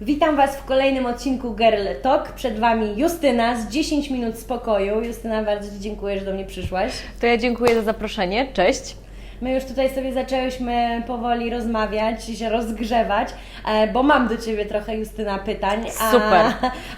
Witam Was w kolejnym odcinku Girl Talk. Przed Wami Justyna z 10 minut spokoju. Justyna, bardzo Ci dziękuję, że do mnie przyszłaś. To ja dziękuję za zaproszenie. Cześć. My już tutaj sobie zaczęłyśmy powoli rozmawiać i się rozgrzewać, e, bo mam do Ciebie trochę, Justyna, pytań. A, Super.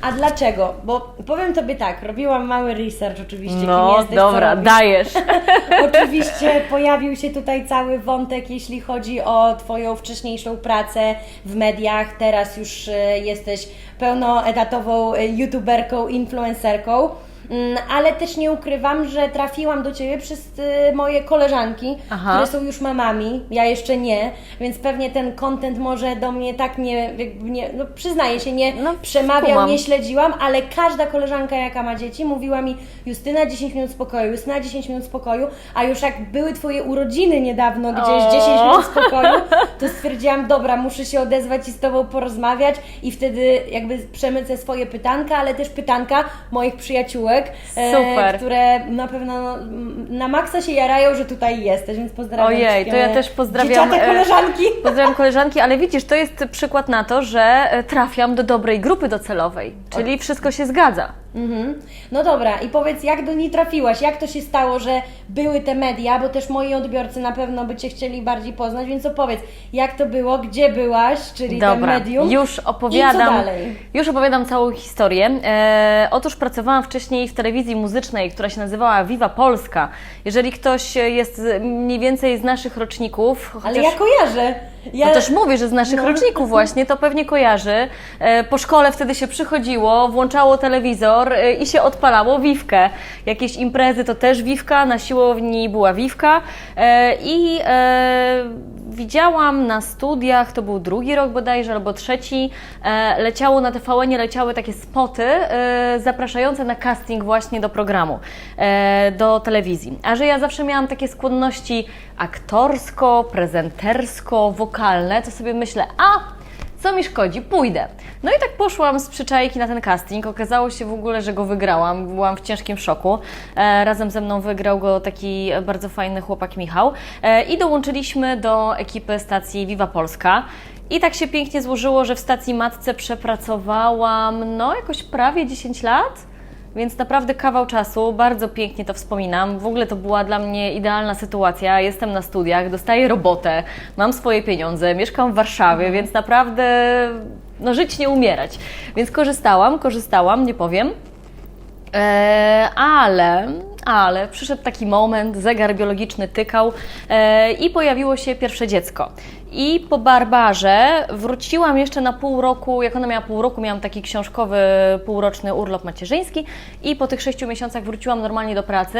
A dlaczego? Bo powiem Tobie tak, robiłam mały research oczywiście, kim No, jesteś, dobra, dajesz. Oczywiście pojawił się tutaj cały wątek, jeśli chodzi o Twoją wcześniejszą pracę w mediach. Teraz już e, jesteś pełnoetatową e, youtuberką, influencerką. Mm, Ale też nie ukrywam, że trafiłam do Ciebie przez e, moje koleżanki, Aha. które są już mamami, ja jeszcze nie, więc pewnie ten content może do mnie tak nie, nie no przyznaję się, nie No, przemawiał, nie śledziłam, ale każda koleżanka, jaka ma dzieci, mówiła mi Justyna 10 minut spokoju, Justyna 10 minut spokoju, a już jak były Twoje urodziny niedawno, gdzieś O. 10 minut spokoju, to stwierdziłam, dobra, muszę się odezwać i z Tobą porozmawiać i wtedy jakby przemycę swoje pytanka, ale też pytanka moich przyjaciółek, e, Super. które na pewno no, na maksa się jarają, że tutaj jesteś, więc pozdrawiam Ojej, Cię, to ja też pozdrawiam, Dzieciate e, koleżanki. Pozdrawiam koleżanki, ale widzisz, to jest przykład na to, że e, trafiam do dobrej grupy docelowej, czyli wszystko się zgadza. Mhm. No dobra, i powiedz, jak do niej trafiłaś? Jak to się stało, że były te media, bo też moi odbiorcy na pewno by Cię chcieli bardziej poznać, więc opowiedz, jak to było, gdzie byłaś, czyli te Dobra, medium. już I opowiadam. co dalej? Już opowiadam całą historię. E, otóż pracowałam wcześniej w telewizji muzycznej, która się nazywała Viva Polska. Jeżeli ktoś jest mniej więcej z naszych roczników, Ale chociaż- ja kojarzę. Ja... Też mówię, że z naszych No. roczników właśnie, to pewnie kojarzy. E, Po szkole wtedy się przychodziło, włączało telewizor e, i się odpalało wiwkę. Jakieś imprezy to też wiwka, na siłowni była wiwka e, i widziałam na studiach, to był drugi rok bodajże, albo trzeci, leciało na TVN, leciały takie spoty zapraszające na casting właśnie do programu, do telewizji. A że ja zawsze miałam takie skłonności aktorsko, prezentersko, wokalne, to sobie myślę, a co mi szkodzi, pójdę. No i tak poszłam z przyczajki na ten casting. Okazało się w ogóle, że go wygrałam. Byłam w ciężkim szoku. E, razem ze mną wygrał go taki bardzo fajny chłopak Michał. E, I dołączyliśmy do ekipy stacji Viva Polska. I tak się pięknie złożyło, że w stacji matce przepracowałam no jakoś prawie 10 lat. Więc naprawdę kawał czasu, bardzo pięknie to wspominam. W ogóle to była dla mnie idealna sytuacja. Jestem na studiach, dostaję robotę, mam swoje pieniądze, mieszkam w Warszawie, więc naprawdę no, żyć nie umierać. Więc korzystałam, korzystałam, nie powiem. E, ale, ale przyszedł taki moment, zegar biologiczny tykał e, i pojawiło się pierwsze dziecko. I po Barbarze wróciłam jeszcze na pół roku, jak ona miała pół roku, miałam taki książkowy półroczny urlop macierzyński i po tych sześciu miesiącach wróciłam normalnie do pracy,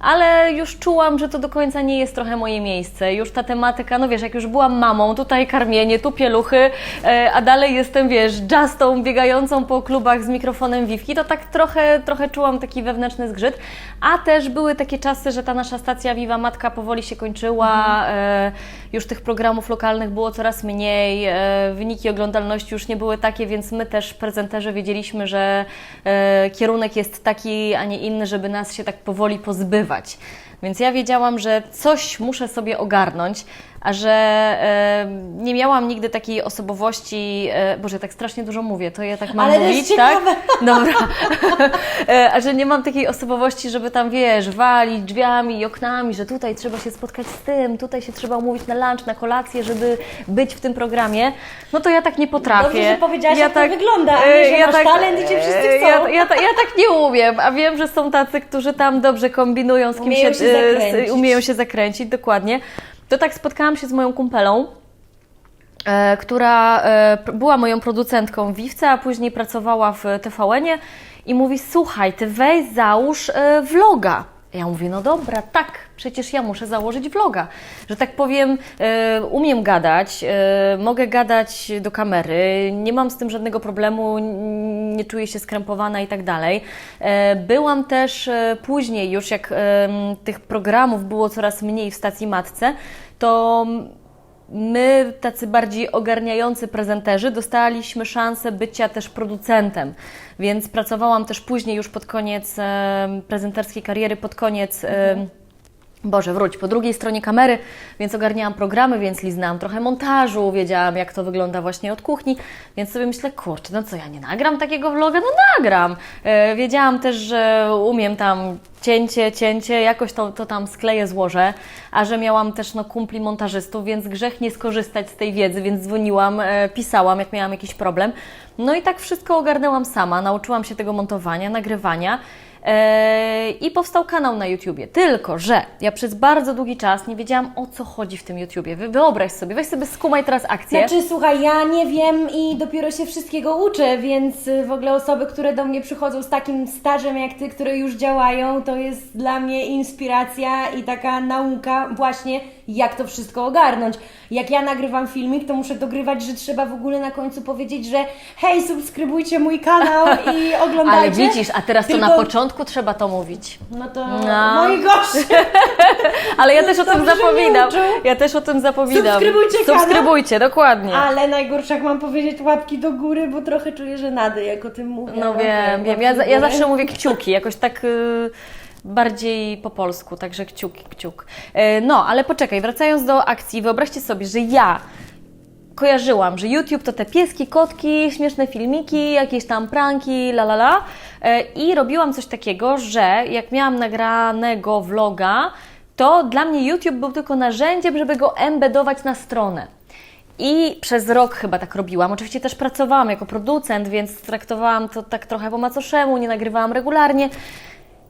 ale już czułam, że to do końca nie jest trochę moje miejsce. Już ta tematyka, no wiesz, jak już byłam mamą, tutaj karmienie, tu pieluchy, e, a dalej jestem, wiesz, justą biegającą po klubach z mikrofonem Wiwki, to tak trochę, trochę czułam taki wewnętrzny zgrzyt, a też były takie czasy, że ta nasza stacja Viva Matka powoli się kończyła, e, już tych programów lokalnych było coraz mniej, e, wyniki oglądalności już nie były takie, więc my też prezenterzy wiedzieliśmy, że e, kierunek jest taki, a nie inny, żeby nas się tak powoli pozbywać. Więc ja wiedziałam, że coś muszę sobie ogarnąć, a że e, nie miałam nigdy takiej osobowości, e, Boże, tak strasznie dużo mówię, to ja tak mam Ale to jest mówić, tak? ciekawe. Dobra. E, A że nie mam takiej osobowości, żeby tam, wiesz, walić drzwiami i oknami, że tutaj trzeba się spotkać z tym, tutaj się trzeba umówić na lunch, na kolację, żeby być w tym programie, no to ja tak nie potrafię. Dobrze, że powiedziałaś, jak to tak, wygląda, a nie, że masz talent i cię wszyscy chcą. Ja, ja, ja tak nie umiem, a wiem, że są tacy, którzy tam dobrze kombinują, z kim Umieją się, się umieją się zakręcić, dokładnie. To tak spotkałam się z moją kumpelą, e, która e, była moją producentką Wiwce, a później pracowała w TVN-ie i mówi, słuchaj, ty weź załóż e, vloga. Ja mówię, no dobra, tak, przecież ja muszę założyć vloga. Że tak powiem, e, umiem gadać, e, mogę gadać do kamery, nie mam z tym żadnego problemu, nie czuję się skrępowana i tak dalej. E, byłam też później, już jak tych programów było coraz mniej w stacji matce, to my, tacy bardziej ogarniający prezenterzy, dostaliśmy szansę bycia też producentem. Więc pracowałam też później, już pod koniec prezenterskiej kariery, pod koniec em, Boże, wróć, po drugiej stronie kamery, więc ogarniałam programy, więc liznałam trochę montażu, wiedziałam jak to wygląda właśnie od kuchni, więc sobie myślę, kurczę, no co, ja nie nagram takiego vloga? No nagram. E, wiedziałam też, że umiem tam cięcie, cięcie, jakoś to, to tam skleję, złożę, a że miałam też no, kumpli montażystów, więc grzech nie skorzystać z tej wiedzy, więc dzwoniłam, e, pisałam, jak miałam jakiś problem. No i tak wszystko ogarnęłam sama, nauczyłam się tego montowania, nagrywania. Eee, I powstał kanał na YouTubie. Tylko, że ja przez bardzo długi czas nie wiedziałam o co chodzi w tym YouTubie. Wy- Wyobraź sobie, weź sobie skumaj teraz akcję. Znaczy, słuchaj, ja nie wiem i dopiero się wszystkiego uczę, więc y, w ogóle osoby, które do mnie przychodzą z takim stażem jak ty, które już działają, to jest dla mnie inspiracja i taka nauka właśnie, jak to wszystko ogarnąć. Jak ja nagrywam filmik, to muszę dogrywać, że trzeba w ogóle na końcu powiedzieć, że hej, subskrybujcie mój kanał i oglądajcie. Ale widzisz, a teraz to Tylko- na początku trzeba to mówić. No to No. moi goście. Ale ja też o tym że zapominam. uczą. Ja też o tym zapominam. Subskrybujcie kanał. Subskrybujcie, dokładnie. Ale najgorsze, jak mam powiedzieć łapki do góry, bo trochę czuję żenady, jak o tym mówię. No wiem, wiem. Ja, ja zawsze mówię kciuki, jakoś tak y, bardziej po polsku, także kciuki, kciuk. Y, no, ale poczekaj, wracając do akcji, wyobraźcie sobie, że ja kojarzyłam, że YouTube to te pieski, kotki, śmieszne filmiki, jakieś tam pranki, la la la. Y, I robiłam coś takiego, że jak miałam nagranego vloga, to dla mnie YouTube był tylko narzędziem, żeby go embedować na stronę. I przez rok chyba tak robiłam. Oczywiście też pracowałam jako producent, więc traktowałam to tak trochę po macoszemu, nie nagrywałam regularnie.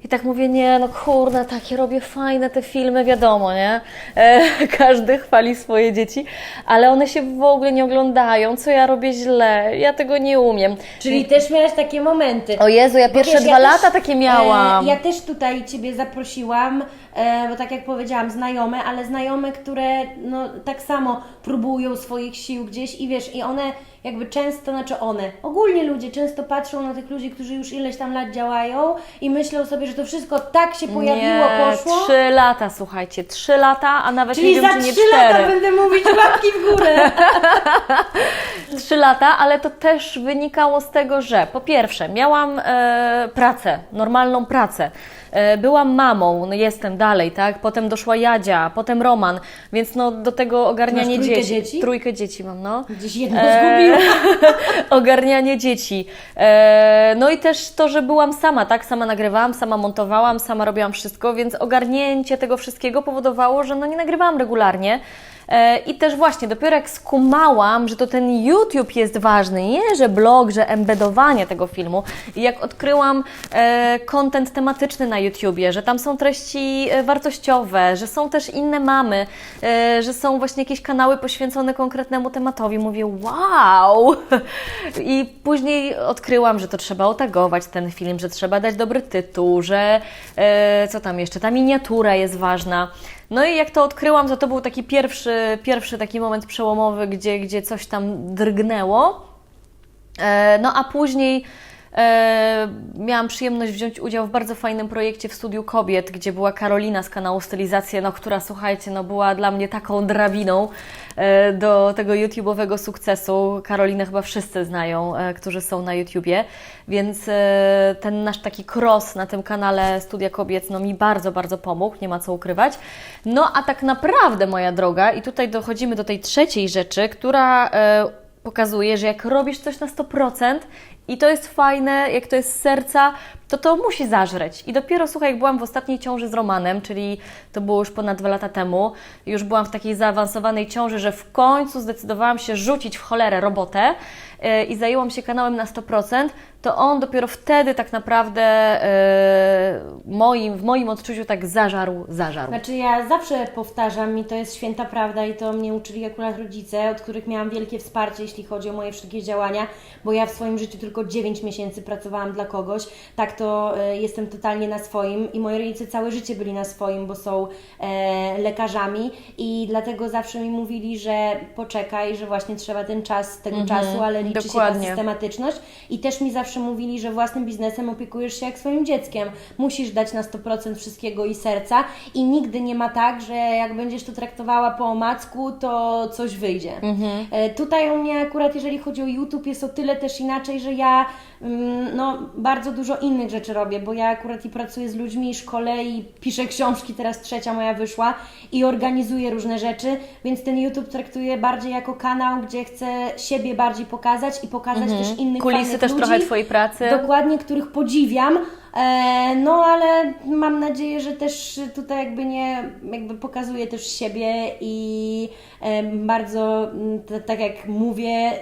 I tak mówię, nie, no kurde, takie robię fajne te filmy, wiadomo, nie? E, każdy chwali swoje dzieci, ale one się w ogóle nie oglądają, co ja robię źle, ja tego nie umiem. Czyli też miałaś takie momenty. O Jezu, ja pierwsze wiesz, dwa ja lata też, takie miałam. E, ja też tutaj Ciebie zaprosiłam, bo tak jak powiedziałam, znajome, ale znajome, które no, tak samo próbują swoich sił gdzieś i wiesz, i one jakby często, znaczy one, ogólnie ludzie często patrzą na tych ludzi, którzy już ileś tam lat działają i myślą sobie, że to wszystko tak się pojawiło, nie, poszło. trzy lata, słuchajcie, trzy lata, a nawet Czyli nie wiem, za czy nie trzy cztery. lata będę mówić łapki w górę. Trzy lata, ale to też wynikało z tego, że po pierwsze miałam e, pracę, normalną pracę. E, byłam mamą, no jestem dalej, tak? Potem doszła Jadzia, potem Roman, więc no do tego ogarnianie Masz trójkę dzieci. dzieci? Trójkę dzieci mam, no. Gdzieś jedno E, ogarnianie dzieci. E, no i też to, że byłam sama, tak? Sama nagrywałam, sama montowałam, sama robiłam wszystko, więc ogarnięcie tego wszystkiego powodowało, że no nie nagrywałam regularnie. E, I też właśnie, dopiero jak skumałam, że to ten YouTube jest ważny, nie że blog, że embedowanie tego filmu. I jak odkryłam e, content tematyczny na YouTubie, że tam są treści e, wartościowe, że są też inne mamy, e, że są właśnie jakieś kanały poświęcone konkretnemu tematowi, mówię wow! I później odkryłam, że to trzeba otagować ten film, że trzeba dać dobry tytuł, że e, co tam jeszcze, ta miniatura jest ważna. No i jak to odkryłam, to to był taki pierwszy, pierwszy taki moment przełomowy, gdzie, gdzie coś tam drgnęło. E, No a później e, miałam przyjemność wziąć udział w bardzo fajnym projekcie w Studiu Kobiet, gdzie była Karolina z kanału Stylizacje, no, która słuchajcie, no, była dla mnie taką drabiną e, do tego YouTube'owego sukcesu. Karolinę chyba wszyscy znają, e, którzy są na YouTubie, więc e, ten nasz taki cross na tym kanale Studia Kobiet no, mi bardzo, bardzo pomógł, nie ma co ukrywać. No a tak naprawdę, moja droga, i tutaj dochodzimy do tej trzeciej rzeczy, która e, pokazuje, że jak robisz coś na 100% i to jest fajne, jak to jest z serca, to to musi zażreć. I dopiero, słuchaj, jak byłam w ostatniej ciąży z Romanem, czyli to było już ponad dwa lata temu, już byłam w takiej zaawansowanej ciąży, że w końcu zdecydowałam się rzucić w cholerę robotę yy, i zajęłam się kanałem na 100%, to on dopiero wtedy tak naprawdę yy, moim, w moim odczuciu tak zażarł, zażarł. Znaczy ja zawsze powtarzam i to jest święta prawda i to mnie uczyli akurat rodzice, od których miałam wielkie wsparcie, jeśli chodzi o moje wszystkie działania, bo ja w swoim życiu tylko 9 miesięcy pracowałam dla kogoś, tak to e, jestem totalnie na swoim i moi rodzice całe życie byli na swoim, bo są e, lekarzami i dlatego zawsze mi mówili, że poczekaj, że właśnie trzeba ten czas, tego czasu, ale liczy się dokładnie. ta systematyczność i też mi zawsze mówili, że własnym biznesem opiekujesz się jak swoim dzieckiem. Musisz dać na 100% wszystkiego i serca i nigdy nie ma tak, że jak będziesz to traktowała po omacku, to coś wyjdzie. E, Tutaj u mnie akurat, jeżeli chodzi o YouTube, jest o tyle też inaczej, że ja no, bardzo dużo innych rzeczy robię, bo ja akurat i pracuję z ludźmi, i szkole, i piszę książki, teraz trzecia moja wyszła, i organizuję różne rzeczy, więc ten YouTube traktuję bardziej jako kanał, gdzie chcę siebie bardziej pokazać i pokazać też innych Mhm. Kulisy też ludzi, trochę Twojej pracy. Dokładnie, których podziwiam. E, no ale mam nadzieję, że też tutaj jakby nie, jakby pokazuję też siebie i e, bardzo, m, t- tak jak mówię,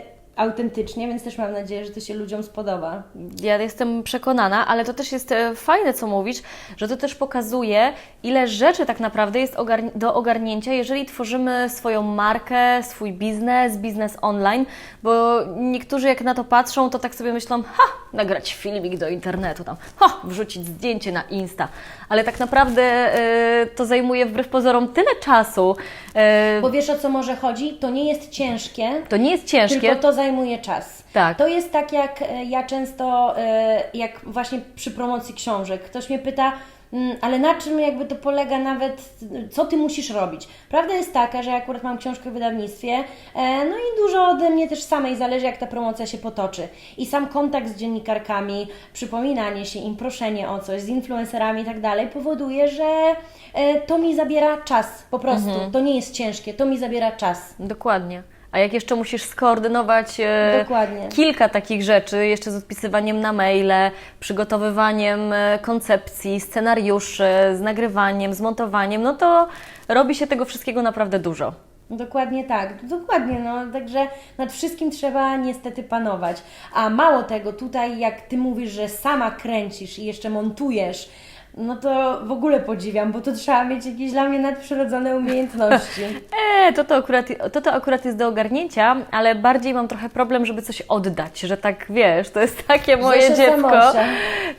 autentycznie, więc też mam nadzieję, że to się ludziom spodoba. Ja jestem przekonana, ale to też jest e, fajne, co mówisz, że to też pokazuje, ile rzeczy tak naprawdę jest do ogarnięcia, jeżeli tworzymy swoją markę, swój biznes, biznes online, bo niektórzy jak na to patrzą, to tak sobie myślą, ha, nagrać filmik do internetu, tam, ha, wrzucić zdjęcie na Insta, ale tak naprawdę e, to zajmuje wbrew pozorom tyle czasu, e, Bo wiesz o co może chodzi? To nie jest ciężkie, to nie jest ciężkie. tylko to zajmuje czas. Tak. To jest tak jak e, ja często, e, jak właśnie przy promocji książek, ktoś mnie pyta, "Mm, ale na czym jakby to polega nawet, co Ty musisz robić? Prawda jest taka, że ja akurat mam książkę w wydawnictwie, e, no i dużo ode mnie też samej zależy, jak ta promocja się potoczy. I sam kontakt z dziennikarkami, przypominanie się im, proszenie o coś, z influencerami i tak dalej, powoduje, że to mi zabiera czas, po prostu. To nie jest ciężkie, to mi zabiera czas. Dokładnie. A jak jeszcze musisz skoordynować e, Dokładnie. kilka takich rzeczy, jeszcze z odpisywaniem na maile, przygotowywaniem e, koncepcji, scenariuszy, z nagrywaniem, z montowaniem, no to robi się tego wszystkiego naprawdę dużo. Dokładnie tak, dokładnie, no także nad wszystkim trzeba niestety panować. A mało tego, tutaj jak Ty mówisz, że sama kręcisz i jeszcze montujesz, no to w ogóle podziwiam, bo to trzeba mieć jakieś dla mnie nadprzyrodzone umiejętności. E, to to, akurat, to to akurat jest do ogarnięcia, ale bardziej mam trochę problem, żeby coś oddać, że tak wiesz, to jest takie moje dziecko.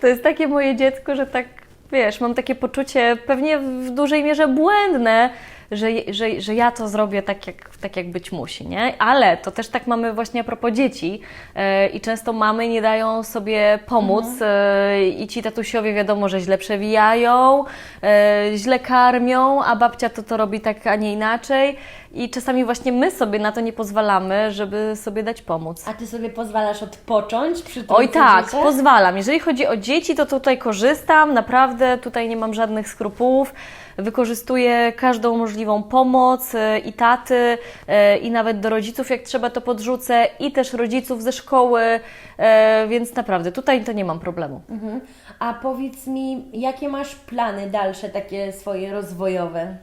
To jest takie moje dziecko, że tak wiesz, mam takie poczucie pewnie w dużej mierze błędne, że, że, że ja to zrobię tak jak, tak, jak być musi, nie? Ale to też tak mamy właśnie a propos dzieci e, i często mamy nie dają sobie pomóc e, i ci tatusiowie wiadomo, że źle przewijają, e, źle karmią, a babcia to to robi tak, a nie inaczej i czasami właśnie my sobie na to nie pozwalamy, żeby sobie dać pomóc. A Ty sobie pozwalasz odpocząć przy tym, Oj tak, pozwalam. Jeżeli chodzi o dzieci, to tutaj korzystam, naprawdę tutaj nie mam żadnych skrupułów. Wykorzystuję każdą możliwą pomoc e, i taty, e, i nawet do rodziców, jak trzeba, to podrzucę, i też rodziców ze szkoły, e, więc naprawdę tutaj to nie mam problemu. Mhm. A powiedz mi, jakie masz plany dalsze, takie swoje rozwojowe?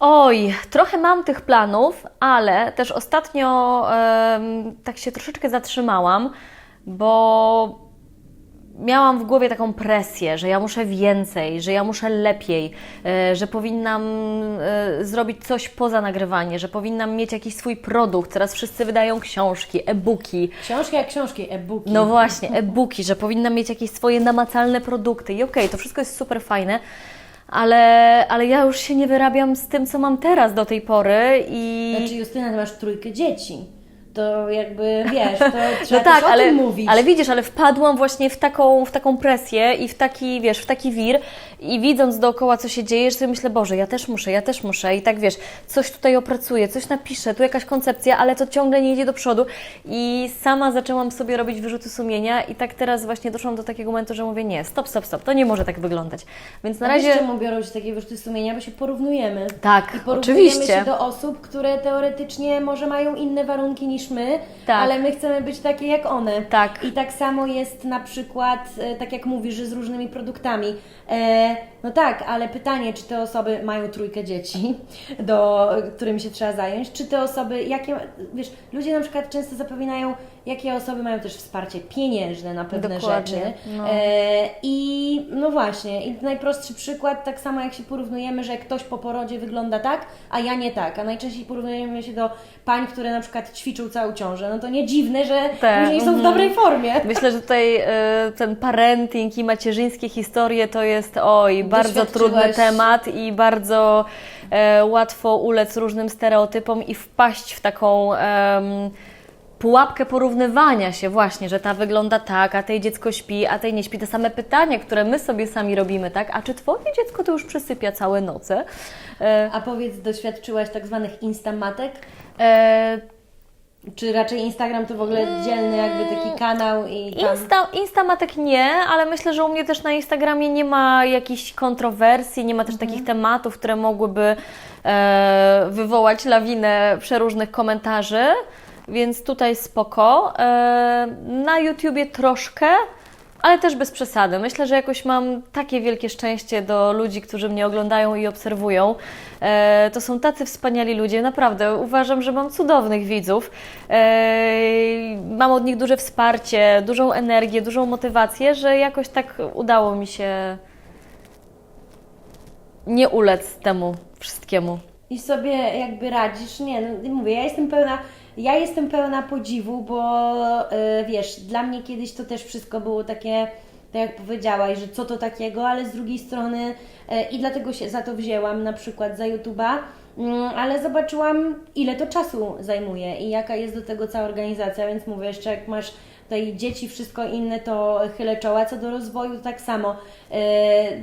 Oj, trochę mam tych planów, ale też ostatnio em, tak się troszeczkę zatrzymałam, bo miałam w głowie taką presję, że ja muszę więcej, że ja muszę lepiej, e, że powinnam e, zrobić coś poza nagrywanie, że powinnam mieć jakiś swój produkt. Teraz wszyscy wydają książki, e-booki. Książki jak książki, e-booki. No właśnie, e-booki, że powinnam mieć jakieś swoje namacalne produkty. I okej, to wszystko jest super fajne, ale, ale ja już się nie wyrabiam z tym, co mam teraz do tej pory i... Znaczy Justyna, Ty masz trójkę dzieci. To jakby, wiesz, to trzeba No tak, też o ale, tym mówić. ale widzisz, ale wpadłam właśnie w taką, w taką presję i w taki, wiesz, w taki wir i widząc dookoła, co się dzieje, że sobie myślę, Boże, ja też muszę, ja też muszę i tak, wiesz, coś tutaj opracuję, coś napiszę, tu jakaś koncepcja, ale to ciągle nie idzie do przodu i sama zaczęłam sobie robić wyrzuty sumienia i tak teraz właśnie doszłam do takiego momentu, że mówię, nie, stop, stop, stop, to nie może tak wyglądać. Więc na A wiesz, razie... czemu biorą się takie wyrzuty sumienia? Bo się porównujemy. Tak, I porównujemy oczywiście. się do osób, które teoretycznie może mają inne warunki niż my, Tak. ale my chcemy być takie jak one. Tak. I tak samo jest na przykład, e, tak jak mówisz, z różnymi produktami. E, no tak, ale pytanie, czy te osoby mają trójkę dzieci, do, którymi się trzeba zająć, czy te osoby, jakie, wiesz, ludzie na przykład często zapominają, jakie osoby mają też wsparcie pieniężne na pewne Dokładnie, rzeczy. no. E, I no właśnie, i najprostszy przykład, tak samo jak się porównujemy, że ktoś po porodzie wygląda tak, a ja nie tak, a najczęściej porównujemy się do pań, które na przykład ćwiczą całą ciążę, no to nie dziwne, że Tak, później są w mhm. dobrej formie. Myślę, że tutaj e, ten parenting i macierzyńskie historie to jest oj, bardzo trudny temat i bardzo e, łatwo ulec różnym stereotypom i wpaść w taką em, pułapkę porównywania się właśnie, że ta wygląda tak, a tej dziecko śpi, a tej nie śpi. Te same pytania, które my sobie sami robimy, tak? A czy twoje dziecko to już przysypia całe noce? E, A powiedz, doświadczyłaś tak zwanych instamatek? E, Czy raczej Instagram to w ogóle dzielny jakby taki kanał i tam... Insta, Insta ma tak nie, ale myślę, że u mnie też na Instagramie nie ma jakichś kontrowersji, nie ma też takich tematów, które mogłyby e, wywołać lawinę przeróżnych komentarzy, więc tutaj spoko. E, na YouTubie troszkę, ale też bez przesady. Myślę, że jakoś mam takie wielkie szczęście do ludzi, którzy mnie oglądają i obserwują. E, to są tacy wspaniali ludzie, naprawdę. Uważam, że mam cudownych widzów. E, mam od nich duże wsparcie, dużą energię, dużą motywację, że jakoś tak udało mi się nie ulec temu wszystkiemu. I sobie jakby radzisz. Nie, no mówię, ja jestem pełna, ja jestem pełna podziwu, bo e, wiesz, dla mnie kiedyś to też wszystko było takie, tak jak powiedziałaś, że co to takiego, ale z drugiej strony e, i dlatego się za to wzięłam, na przykład za YouTube'a, mm, ale zobaczyłam, ile to czasu zajmuje i jaka jest do tego cała organizacja, więc mówię, jeszcze jak masz tutaj dzieci, wszystko inne, to chylę czoła. Co do rozwoju, to tak samo. E,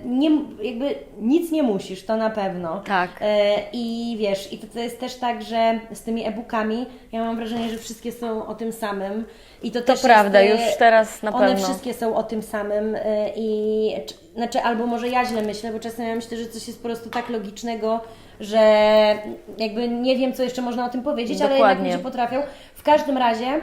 nie, jakby nic nie musisz, to na pewno. Tak. E, I wiesz, i to, to jest też tak, że z tymi e-bookami, ja mam wrażenie, że wszystkie są o tym samym. I to, To też prawda, jest, e, już teraz na one pewno. wszystkie są o tym samym i czy, znaczy albo może ja źle myślę, bo czasem ja myślę, że coś jest po prostu tak logicznego, że jakby nie wiem, co jeszcze można o tym powiedzieć, ale Dokładnie. jednak ludzie potrafią. W każdym razie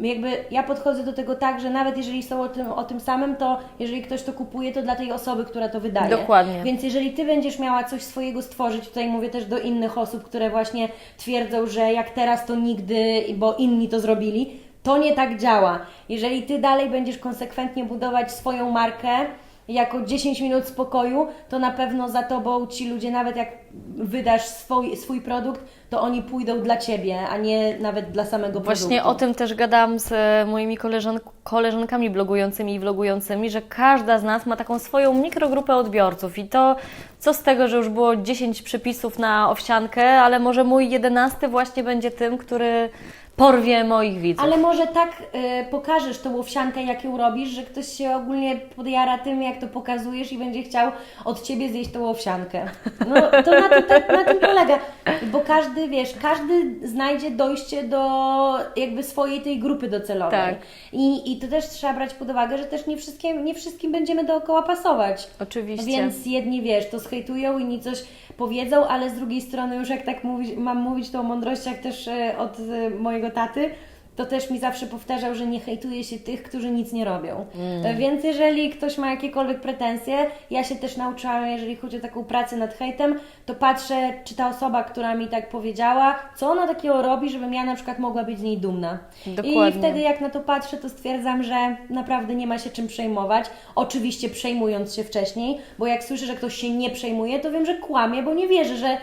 jakby ja podchodzę do tego tak, że nawet jeżeli są o tym, o tym samym, to jeżeli ktoś to kupuje, to dla tej osoby, która to wydaje. Dokładnie. Więc jeżeli Ty będziesz miała coś swojego stworzyć, tutaj mówię też do innych osób, które właśnie twierdzą, że jak teraz to nigdy, bo inni to zrobili, to nie tak działa. Jeżeli Ty dalej będziesz konsekwentnie budować swoją markę, jako 10 minut spokoju, to na pewno za Tobą ci ludzie, nawet jak wydasz swój, swój produkt, to oni pójdą dla Ciebie, a nie nawet dla samego Właśnie produktu. o tym też gadałam z e, moimi koleżan koleżankami blogującymi i vlogującymi, że każda z nas ma taką swoją mikrogrupę odbiorców i to co z tego, że już było 10 przepisów na owsiankę, ale może mój jedenasty właśnie będzie tym, który porwie moich widzów. Ale może tak y, pokażesz tą owsiankę, jak ją robisz, że ktoś się ogólnie podjara tym, jak to pokazujesz i będzie chciał od Ciebie zjeść tą owsiankę. No to na tym, tak, na tym polega, bo każdy, wiesz, każdy znajdzie dojście do jakby swojej tej grupy docelowej. Tak. I, I to też trzeba brać pod uwagę, że też nie wszystkim, nie wszystkim będziemy dookoła pasować. Oczywiście. Więc jedni, wiesz, to zhejtują, inni coś powiedzą, ale z drugiej strony już jak tak mówić, mam mówić to o mądrościach też e, od e, mojego taty, to też mi zawsze powtarzał, że nie hejtuje się tych, którzy nic nie robią. E, Więc jeżeli ktoś ma jakiekolwiek pretensje, ja się też nauczyłam, jeżeli chodzi o taką pracę nad hejtem, to patrzę, czy ta osoba, która mi tak powiedziała, co ona takiego robi, żebym ja na przykład mogła być z niej dumna. I Dokładnie. wtedy jak na to patrzę, to stwierdzam, że naprawdę nie ma się czym przejmować. Oczywiście przejmując się wcześniej, bo jak słyszę, że ktoś się nie przejmuje, to wiem, że kłamie, bo nie wierzę, że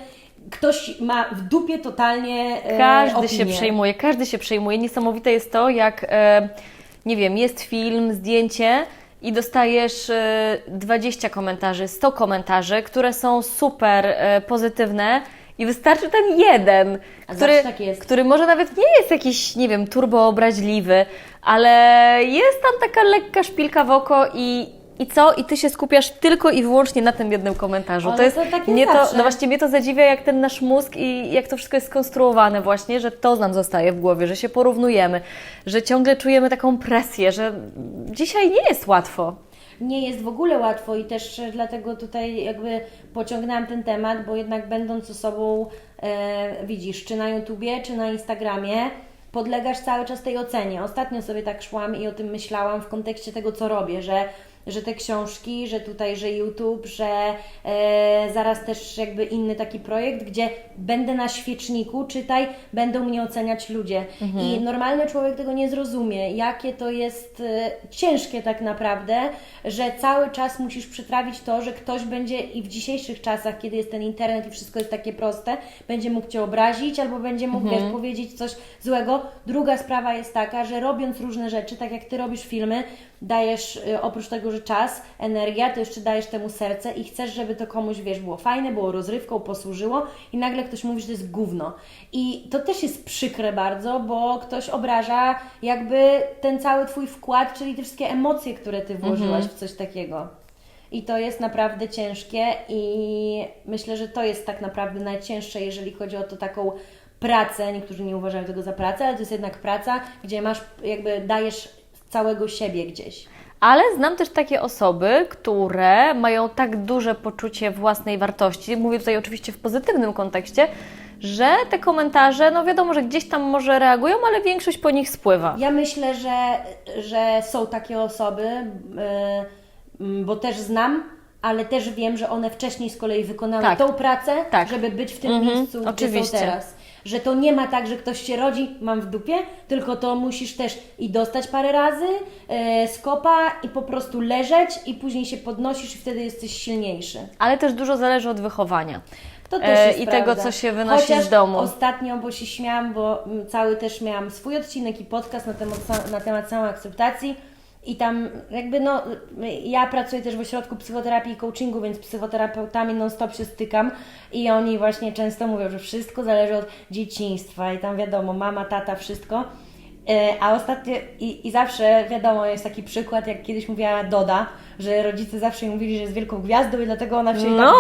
ktoś ma w dupie totalnie e, Każdy opinię. się przejmuje, każdy się przejmuje. Niesamowite jest to, jak, e, nie wiem, jest film, zdjęcie i dostajesz e, 20 komentarzy, 100 komentarzy, które są super e, pozytywne i wystarczy ten jeden, A który, tak jest. który może nawet nie jest jakiś, nie wiem, turbo obraźliwy, ale jest tam taka lekka szpilka w oko i i co? I ty się skupiasz tylko i wyłącznie na tym jednym komentarzu. O, to jest, to tak mnie to, no właśnie mnie to zadziwia, jak ten nasz mózg i jak to wszystko jest skonstruowane właśnie, że to nam zostaje w głowie, że się porównujemy, że ciągle czujemy taką presję, że dzisiaj nie jest łatwo. nie jest w ogóle łatwo i też dlatego tutaj jakby pociągnęłam ten temat, bo jednak będąc osobą, e, widzisz, czy na YouTubie, czy na Instagramie, podlegasz cały czas tej ocenie. Ostatnio sobie tak szłam i o tym myślałam w kontekście tego, co robię, że że te książki, że tutaj, że YouTube, że e, zaraz też jakby inny taki projekt, gdzie będę na świeczniku, czytaj, będą mnie oceniać ludzie. I normalny człowiek tego nie zrozumie, jakie to jest e, ciężkie tak naprawdę, że cały czas musisz przytrawić to, że ktoś będzie i w dzisiejszych czasach, kiedy jest ten internet i wszystko jest takie proste, będzie mógł Cię obrazić albo będzie mógł, wiesz, powiedzieć coś złego. Druga sprawa jest taka, że robiąc różne rzeczy, tak jak Ty robisz filmy, dajesz y, oprócz tego, że czas, energia, to jeszcze dajesz temu serce i chcesz, żeby to komuś, wiesz, było fajne, było rozrywką, posłużyło i nagle ktoś mówi, że to jest gówno. I to też jest przykre bardzo, bo ktoś obraża jakby ten cały Twój wkład, czyli te wszystkie emocje, które Ty włożyłaś w coś takiego. I to jest naprawdę ciężkie i myślę, że to jest tak naprawdę najcięższe, jeżeli chodzi o to taką pracę, niektórzy nie uważają tego za pracę, ale to jest jednak praca, gdzie masz, jakby dajesz całego siebie gdzieś. Ale znam też takie osoby, które mają tak duże poczucie własnej wartości, mówię tutaj oczywiście w pozytywnym kontekście, że te komentarze, no wiadomo, że gdzieś tam może reagują, ale większość po nich spływa. Ja myślę, że, że są takie osoby, yy, bo też znam, ale też wiem, że one wcześniej z kolei wykonały Tak. tą pracę, Tak. żeby być w tym Mhm, miejscu, gdzie oczywiście. są teraz. Że to nie ma tak, że ktoś się rodzi, mam w dupie, tylko to musisz też i dostać parę razy, e, skopa i po prostu leżeć i później się podnosisz i wtedy jesteś silniejszy. Ale też dużo zależy od wychowania. To też jest i prawda. tego, co się wynosi Chociaż z domu. ostatnio, bo się śmiałam, bo cały też miałam swój odcinek i podcast na temat, na temat samoakceptacji i tam jakby no, ja pracuję też w ośrodku psychoterapii i coachingu, więc psychoterapeutami non-stop się stykam i oni właśnie często mówią, że wszystko zależy od dzieciństwa i tam wiadomo, mama, tata, wszystko. E, A ostatnio i, i zawsze wiadomo, jest taki przykład, jak kiedyś mówiła Doda, że rodzice zawsze jej mówili, że jest wielką gwiazdą i dlatego ona w siebie tak No.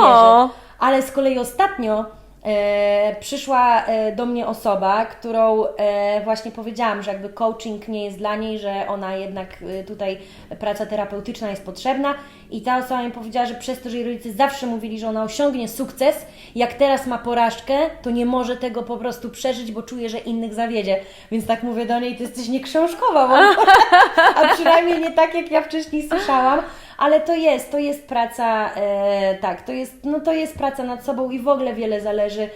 wierzy. Ale z kolei ostatnio e, przyszła e, do mnie osoba, którą e, właśnie powiedziałam, że jakby coaching nie jest dla niej, że ona jednak e, tutaj praca terapeutyczna jest potrzebna i ta osoba mi powiedziała, że przez to, że jej rodzice zawsze mówili, że ona osiągnie sukces, jak teraz ma porażkę, to nie może tego po prostu przeżyć, bo czuje, że innych zawiedzie. Więc tak mówię do niej, ty jesteś nieksiążkowa, bo a przynajmniej nie tak, jak ja wcześniej słyszałam, ale to jest, to jest praca, e, tak, to jest, no to jest praca nad sobą i w ogóle wiele zależy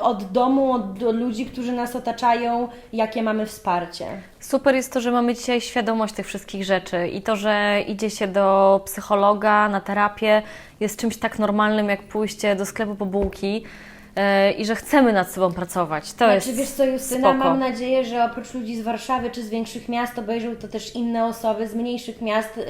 od domu, od, od ludzi, którzy nas otaczają, jakie mamy wsparcie. Super jest to, że mamy dzisiaj świadomość tych wszystkich rzeczy i to, że idzie się do psychologa na terapię jest czymś tak normalnym jak pójście do sklepu po bułki i że chcemy nad sobą pracować. To Znaczy, jest wiesz co, Justyna, spoko. mam nadzieję, że oprócz ludzi z Warszawy czy z większych miast obejrzą to też inne osoby z mniejszych miast, y,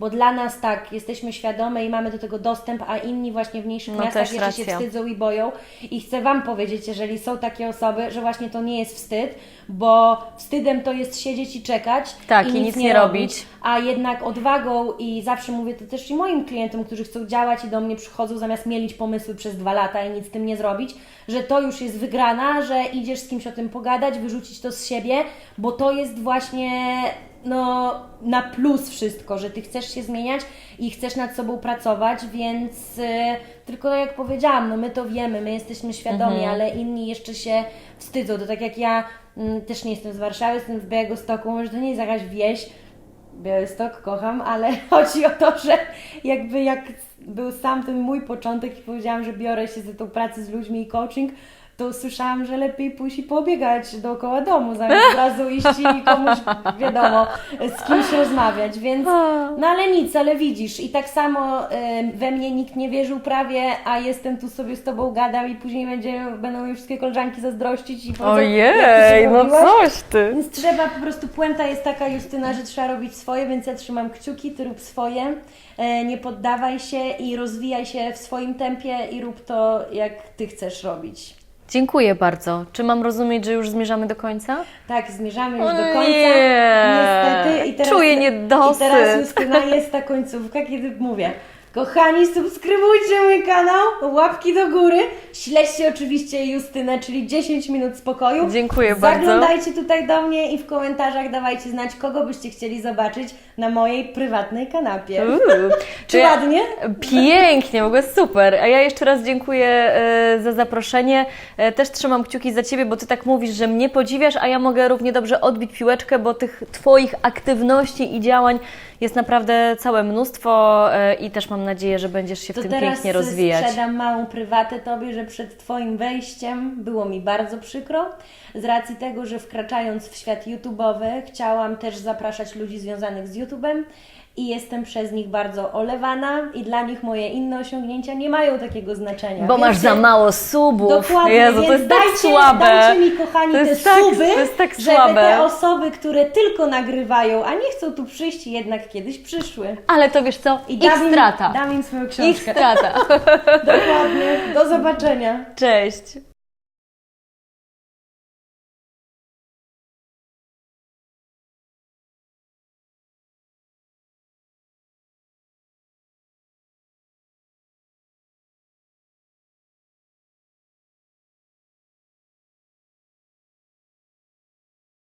bo dla nas tak, jesteśmy świadome i mamy do tego dostęp, a inni właśnie w mniejszych No miastach jeszcze się racja. wstydzą i boją. I chcę Wam powiedzieć, jeżeli są takie osoby, że właśnie to nie jest wstyd, bo wstydem to jest siedzieć i czekać Tak, i, i nic nie robić. a jednak odwagą i zawsze mówię to też i moim klientom, którzy chcą działać i do mnie przychodzą zamiast mielić pomysły przez dwa lata i nic z tym nie zrobić, że to już jest wygrana, że idziesz z kimś o tym pogadać, wyrzucić to z siebie, bo to jest właśnie no, na plus wszystko, że Ty chcesz się zmieniać i chcesz nad sobą pracować, więc y, tylko jak powiedziałam, no my to wiemy, my jesteśmy świadomi, ale inni jeszcze się wstydzą. To tak jak ja mm, też nie jestem z Warszawy, jestem z Białegostoku, może to nie jest jakaś wieś, Białystok kocham, ale chodzi o to, że jakby jak był sam ten mój początek i powiedziałam, że biorę się za tą pracę z ludźmi i coaching, to usłyszałam, że lepiej pójść i pobiegać dookoła domu, zamiast od razu iść i komuś, wiadomo, z kimś rozmawiać, więc no ale nic, ale widzisz. I tak samo we mnie nikt nie wierzył prawie, a jestem tu sobie z Tobą gadam i później będzie, będą mi wszystkie koleżanki zazdrościć i powiedzą, Ojej, no coś ty. Więc trzeba po prostu, puenta jest taka Justyna, że trzeba robić swoje, więc ja trzymam kciuki, ty rób swoje, e, nie poddawaj się i rozwijaj się w swoim tempie i rób to, jak ty chcesz robić. Dziękuję bardzo. Czy mam rozumieć, że już zmierzamy do końca? Tak, zmierzamy już do końca. nie. Niestety. I teraz, Czuję niedosyt. I teraz Justyna jest ta końcówka, kiedy mówię. Kochani, subskrybujcie mój kanał, łapki do góry. Śledźcie oczywiście Justynę, czyli 10 minut spokoju. Dziękuję bardzo. Zaglądajcie tutaj do mnie i w komentarzach dawajcie znać, kogo byście chcieli zobaczyć na mojej prywatnej kanapie. Uuu. Czy ja- ładnie? Pięknie, w ogóle super. A ja jeszcze raz dziękuję e, za zaproszenie. E, też trzymam kciuki za Ciebie, bo Ty tak mówisz, że mnie podziwiasz, a ja mogę równie dobrze odbić piłeczkę, bo tych Twoich aktywności i działań jest naprawdę całe mnóstwo e, i też mam nadzieję, że będziesz się w To tym teraz pięknie rozwijać. sprzedam małą prywatę Tobie, że przed Twoim wejściem było mi bardzo przykro, z racji tego, że wkraczając w świat YouTube'owy chciałam też zapraszać ludzi związanych z YouTube'em i jestem przez nich bardzo olewana i dla nich moje inne osiągnięcia nie mają takiego znaczenia. Bo masz za mało subów. Dokładnie, Jezu, więc to jest tak dajcie, słabe. dajcie mi kochani To te tak- suby, to jest tak żeby słabe. te osoby, które tylko nagrywają, a nie chcą tu przyjść, jednak kiedyś przyszły. Ale to wiesz co? I Ich dam im, strata. dam im swoją Ich książkę. strata. Dokładnie. Do zobaczenia. Cześć.